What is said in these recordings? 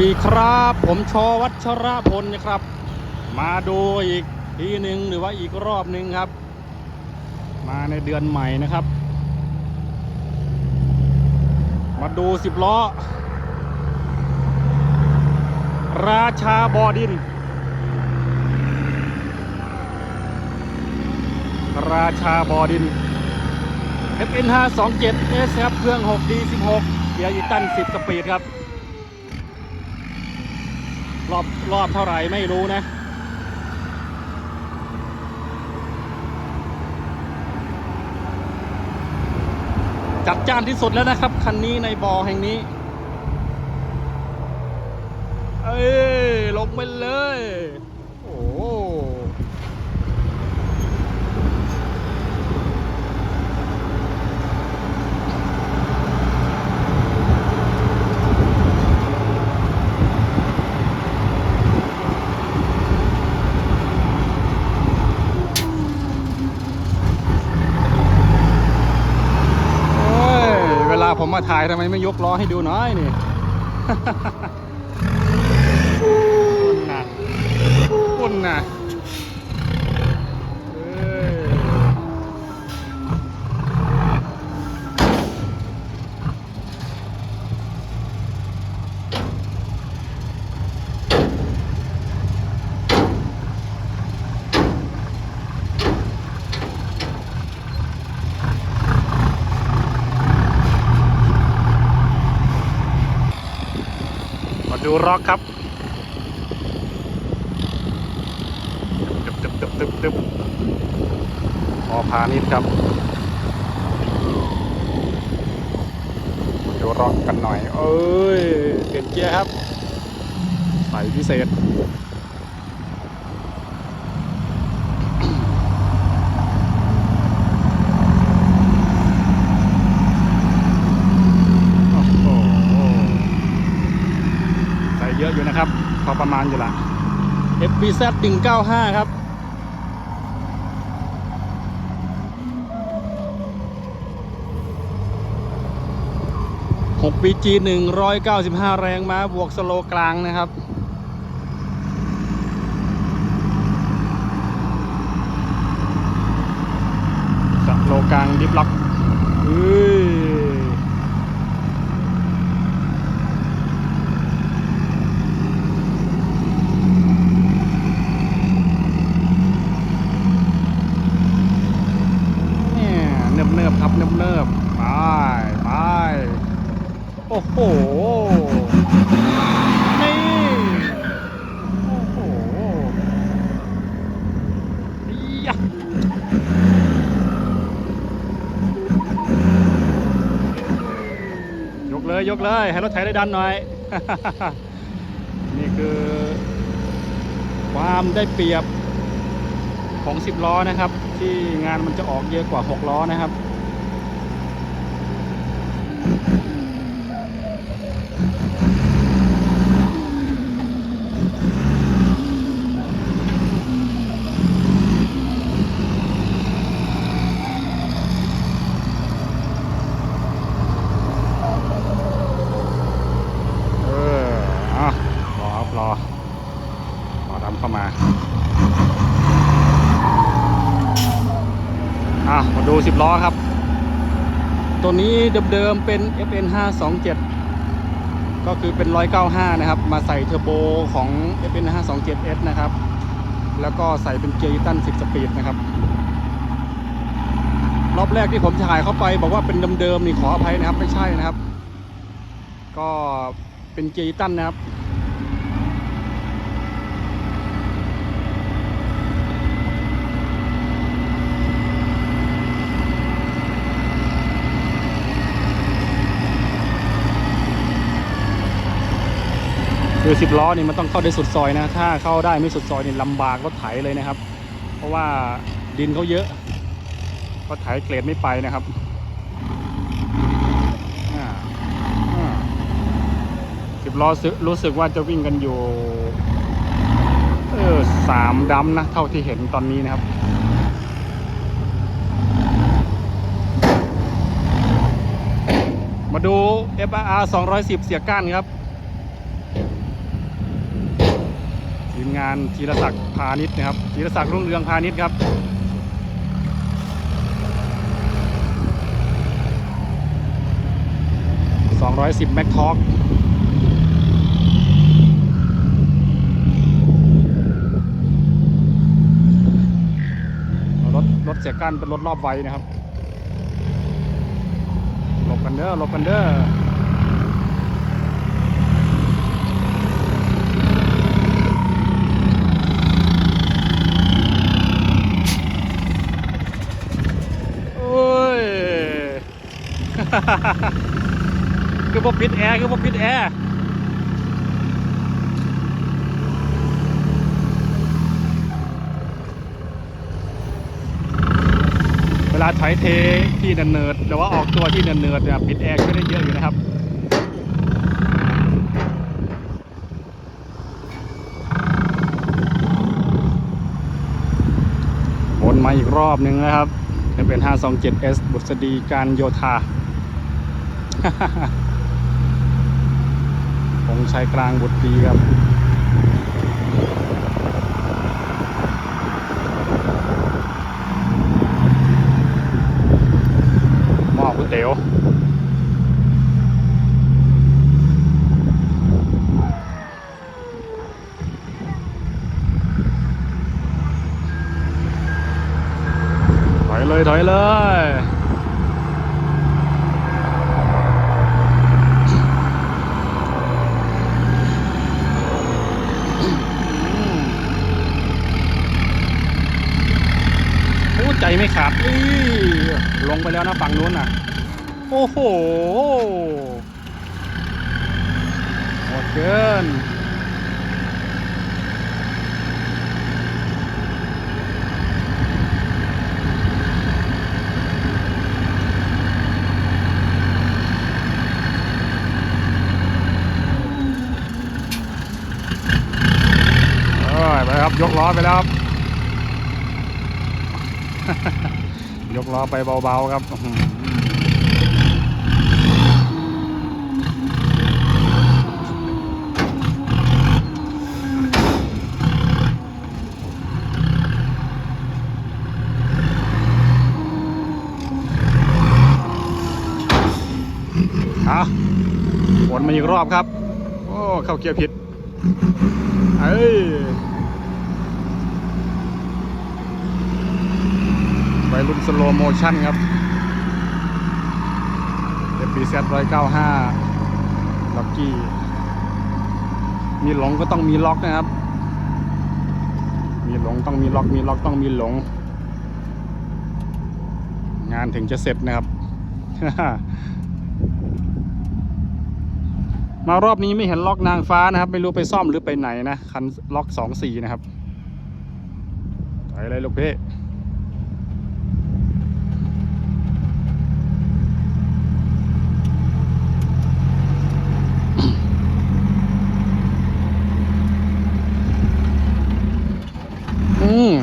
ดีครับ ผมชอวัชระพลนะครับ มาดูอีกทีหนึ่งหรือว่าอีกรอบหนึ่งครับ มาในเดือนใหม่นะครับ มาดูสิบล้อ ราชาบอดิน ราชาบอดิน FN 5 2 7 S ครับเครื่อง 6D 16 เกียร์อีตัน 10 สปีดครับ รอบรอบเท่าไหร่ไม่รู้นะจัดจ้านที่สุดแล้วนะครับ คันนี้ในบอแห่งนี้ เอ้ยลงไปเลย โอ้โหโอ้ย เวลา ผมมาถ่ายทำไมไม่ยกล้อให้ดูหน้อยนี่ปุ่นะปุ่นนะเอ้ยมา ดูร็อกครับตึบตึบตึบตึบตึบพอพานิดครับ ดูร็อกกันหน่อย เอ้ยเปลี่ยนเกียร์ครับ ใส่พิเศษ โอ้โห ใส่เยอะอยู่นะครับ พอ ประมาณอยู่ละ FBZ 195 ครับ 6 BG 195 แรงม้าบวกสโลกลางนะครับสโลกลางดิฟล็อกเฮ้ย เนี่ยเนิบเนิบๆครับเนิบเนิบๆไปไปโอ้โห นี่ โอ้โหยะยกเลย ยกเลย ให้รถไถได้ดันหน่อย นี่คือ ความได้เปรียบของ 10 ล้อนะครับ ที่งานมันจะออกเยอะกว่า 6 ล้อนะครับ เอออะรอครับรอ รอดำเข้ามา อะมาดู10ล้อครับ ตัวนี้เดิมๆเป็น FN 527 ก็คือเป็น 195 นะครับ มาใส่เทอร์โบของ FN 527S นะครับ แล้วก็ใส่เป็นเกียร์อีตัน 10 สปีดนะครับ รอบแรกที่ผมถ่ายเข้าไปบอกว่าเป็นเดิมๆนี่ขออภัยนะครับ ไม่ใช่นะครับ ก็เป็นเกียร์อีตันนะครับ คือสิบล้อนี่มันต้องเข้าได้สุดซอยนะ ถ้าเข้าได้ไม่สุดซอยนี่ลำบากรถไถเลยนะครับ เพราะว่าดินเขาเยอะรถไถเกรดไม่ไปนะครับสิบล้อรู้สึกว่าจะวิ่งกันอยู่เออสามดัมนะ เท่าที่เห็นตอนนี้นะครับมาดู FR 210 เสียก้านครับ งานธีรศักดิ์พาณิชย์นะครับธีรศักดิ์รุ่งเรืองพาณิชย์ครับ210แม็กทอกรถรถเสียก้านเป็นรถรอบไวนะครับหลบกันเด้อหลบกันเด้อ คือบ่ปิดแอร์คือบ่ปิดแอร์เวลาถอยเทที่เนิร์ดๆหรือว่าออกตัวที่เนิร์ดเนี่ยปิดแอร์ก็ได้เยอะอยู่นะครับวนมาอีกรอบหนึ่งนะครับเป็น 527S บุษดีการโยธา องชายกลางบุตรีครับ หม้อก๋วยเตี๋ยวถอยเลยถอยเลย โอ้ ใจไม่ขาดอี้ลงไปแล้วนะฝั่งนู้นน่ะโอ้โหหมดเกินเอ้ยไปครับยกล้อไปแล้วครับ ยกล้อไปเบาๆครับอะวนมาอีกรอบครับ โอ้ เข้าเกียร์ผิด เอ้ยไปรุ่นส โลโมชั่นครับ FBZ 195ล็อกกี้ มีหลงก็ต้องมีล็อกนะครับ มีหลงต้องมีล็อก มีล็อกต้องมีหลง งานถึงจะเสร็จนะครับ มารอบนี้ไม่เห็นล็อกนางฟ้านะครับ ไม่รู้ไปซ่อมหรือไปไหนนะ คันล็อกสองสี่นะครับไปเลยลูกพี่ อืม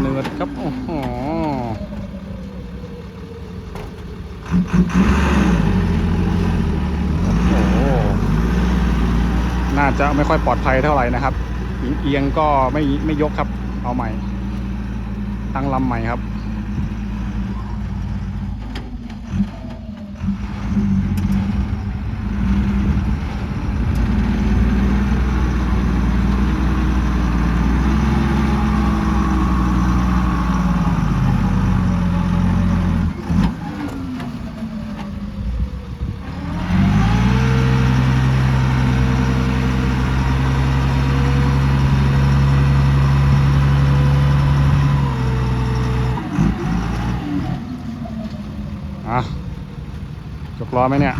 เนือครับโอ้โหโอ้โหน่าจะไม่ค่อยปลอดภัยเท่าไหร่นะครับ เอียงก็ไม่ไม่ยกครับ เอาใหม่ ตั้งลำใหม่ครับ ล้อไหมเนี่ย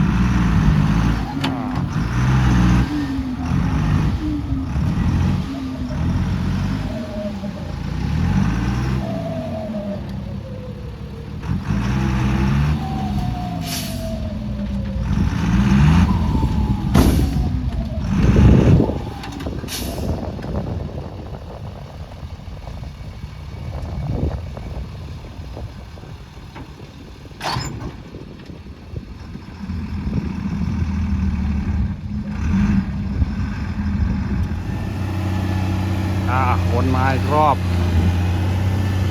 อีกรอบ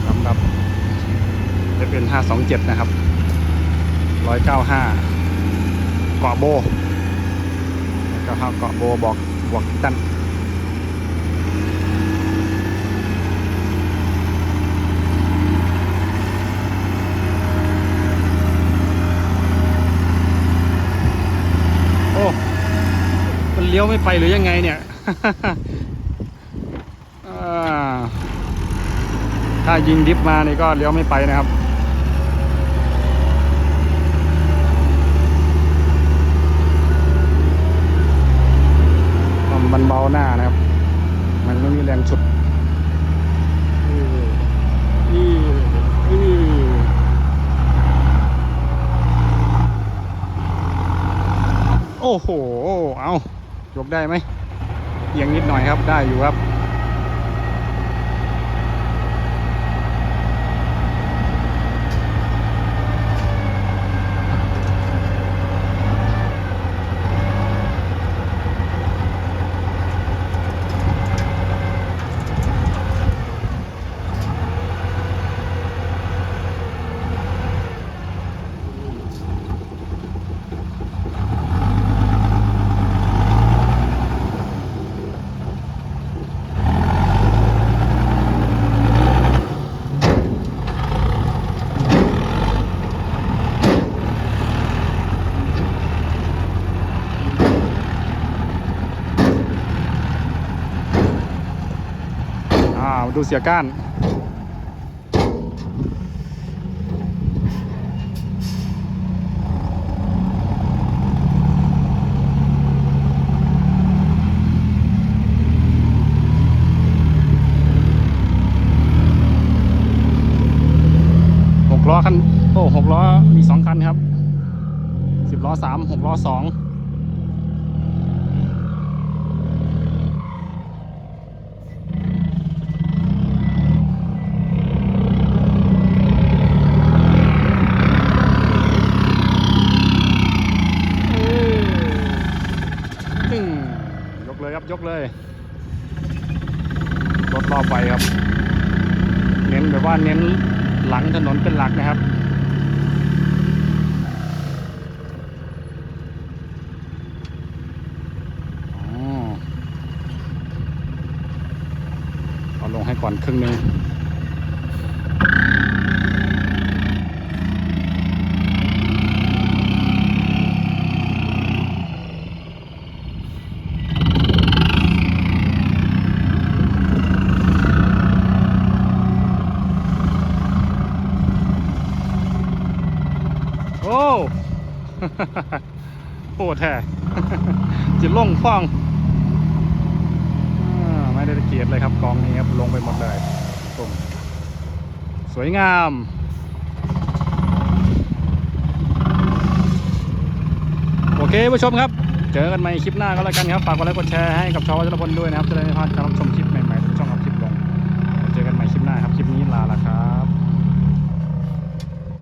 สำหรับจะเป็น 527 นะครับ 195 เกาะโบ195เกาะโบบอกบวกตันโอ้มันเลี้ยวไม่ไปหรือยังไงเนี่ย อ่า ถ้ายิงดิฟมานี่ก็เลี้ยวไม่ไปนะครับ มันเบาหน้านะครับ มันไม่มีแรงฉุดอืออืออือโอ้โห เอายกได้ไหมเอียงนิดหน่อยครับ ได้อยู่ครับ ดูเสียก้านหกล้อคันโอ้หกล้อมีสองคันครับสิบล้อสามหกล้อสอง ตึ้งยก เลยรถรอบไปครับ เน้นแบบว่าเน้นหลังถนนเป็นหลักนะครับอ๋อเอาลงให้ก่อนครึ่งหนึง โอ้ โอ้แท้จิล่งฟ้องอไม่ได้เกียรติเลยครับกองนี้ครับลงไปหมดเลยปุ่มสวยงามโอเคผู้ชมครับ เจอกันใหม่คลิปหน้าก็แล้วกันครับ ฝากกดไลค์กดแชร์ให้กับชาววัชรพลด้วยนะครับ จะได้ไม่พลาดการรับชม